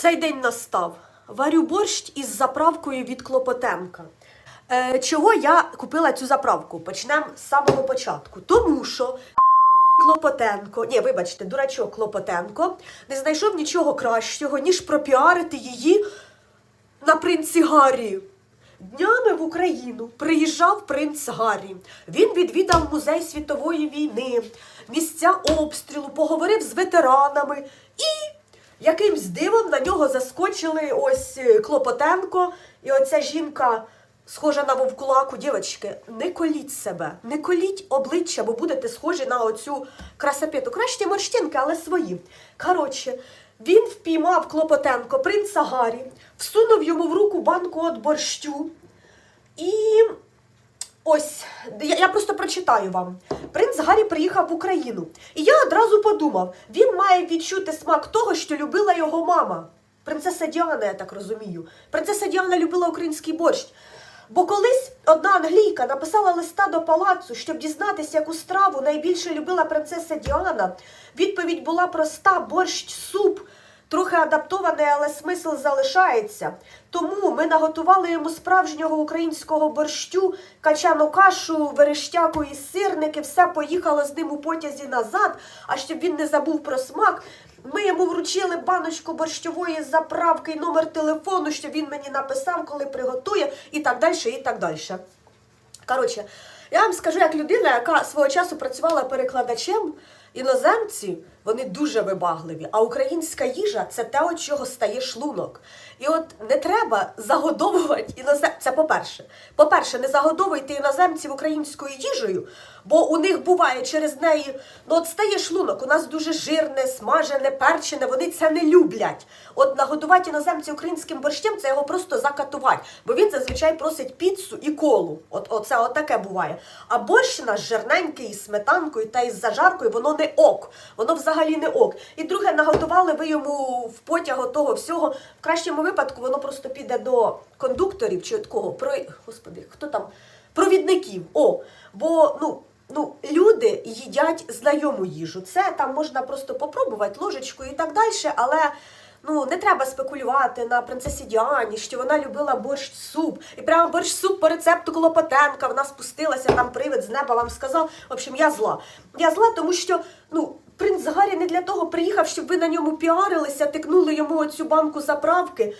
Цей день настав. Варю борщ із заправкою від Клопотенка. Е, чого я купила цю заправку? Почнемо з самого початку. Тому що Клопотенко, ні, вибачте, дурачок Клопотенко не знайшов нічого кращого, ніж пропіарити її на принці Гаррі. Днями в Україну приїжджав принц Гаррі. Він відвідав музей світової війни, місця обстрілу, поговорив з ветеранами і якимсь дивом на нього заскочили ось е, Клопотенко і оця жінка. Схожа на вовкулаку, дівчатки, не коліть себе, не коліть обличчя, бо будете схожі на оцю красапету. Краще морщинки, але свої. Коротше, він впіймав Клопотенко, принца Гаррі, всунув йому в руку банку от борщу. І ось, я, я просто прочитаю вам. Принц Гаррі приїхав в Україну. І я одразу подумав, він має відчути смак того, що любила його мама. Принцеса Діана, я так розумію. Принцеса Діана любила український борщ. Бо колись одна англійка написала листа до палацу, щоб дізнатися, яку страву найбільше любила принцеса Діана. Відповідь була проста: борщ, суп. Трохи адаптований, але смисл залишається. Тому ми наготували йому справжнього українського борщу, качану кашу, верещаку і сирники. Все поїхало з ним у потязі назад. А щоб він не забув про смак, ми йому вручили баночку борщової заправки і номер телефону, щоб він мені написав, коли приготує, і так далі, і так далі. Коротше, я вам скажу, як людина, яка свого часу працювала перекладачем, іноземці вони дуже вибагливі, а українська їжа це те, від чого стає шлунок. І от не треба загодовувати іноземців. Це по-перше. По-перше, не загодовуйте іноземців українською їжею, бо у них буває через неї, ну от стає шлунок. У нас дуже жирне, смажене, перчене, вони це не люблять. От нагодувати іноземців українським борщем це його просто закатувати, бо він зазвичай просить піцу і колу. От оце от таке буває. А борщ наш жирненький із сметанкою та із зажаркою, воно не ок. Воно взагалі не ок. І друге, наготували ви йому в потягу того всього. В кращому випадку воно просто піде до кондукторів чи такого? Про господи, хто там? Провідників. О, бо ну. Ну, люди їдять знайому їжу. Це там можна просто попробувати ложечку і так далі, але ну не треба спекулювати на принцесі Діані, що вона любила борщ суп. І прямо борщ суп по рецепту Клопотенка. Вона спустилася, там привид з неба вам сказав. В общем, я зла. Я зла, тому що ну. Принц Гаррі не для того приїхав, щоб ви на ньому піарилися, тикнули йому оцю банку заправки.